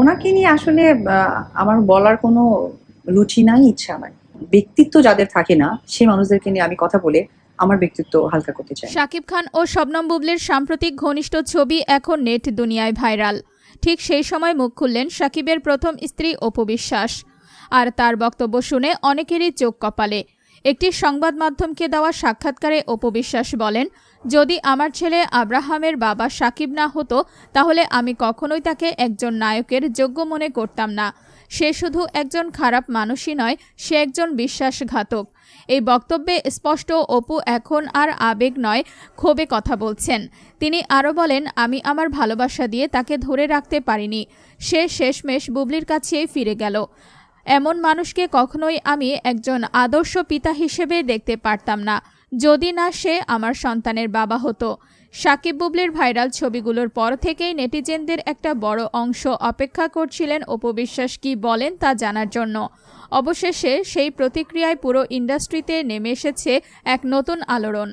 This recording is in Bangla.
ওনাকে নিয়ে আসলে আমার বলার কোনো রুচি নাই, ইচ্ছা নাই। ব্যক্তিত্ব যাদের থাকে না, সেই মানুষদেরকে নিয়ে আমি কথা বলে আমার ব্যক্তিত্ব হালকা করতে চাই। শাকিব খান ও শবনম বুবলির সাম্প্রতিক ঘনিষ্ঠ ছবি এখন নেট দুনিয়ায় ভাইরাল। ঠিক সেই সময় মুখ খুললেন শাকিবের প্রথম স্ত্রী অপু আর তার বক্তব্য শুনে অনেকেরই চোখ কপালে। একটি সংবাদ মাধ্যমকে দেওয়া সাক্ষাৎকারে অপু বিশ্বাস বলেন, যদি আমার ছেলে আব্রাহামের বাবা সাকিব না হতো, তাহলে আমি কখনোই তাকে একজন নায়কের যোগ্য মনে করতাম না। সে শুধু একজন খারাপ মানুষই নয়, সে একজন বিশ্বাসঘাতক। এই বক্তব্যে স্পষ্ট অপু এখন আর আবেগ নয়, ক্ষোভে কথা বলছেন। তিনি আরও বলেন, আমি আমার ভালোবাসা দিয়ে তাকে ধরে রাখতে পারিনি। সে শেষমেশ বুবলির কাছেই ফিরে গেল। এমন মানুষকে কখনোই আমি একজন আদর্শ পিতা হিসেবে দেখতে পারতাম না, যদি না সে আমার সন্তানের বাবা হতো। সাকিব বুবলির ভাইরাল ছবিগুলোর পর থেকেই নেটিজেনদের একটা বড় অংশ অপেক্ষা করছিলেন অপবিশ্বাস কি বলেন তা জানার জন্য। অবশেষে সেই প্রতিক্রিয়ায় পুরো ইন্ডাস্ট্রিতে নেমে এসেছে এক নতুন আলোড়ন।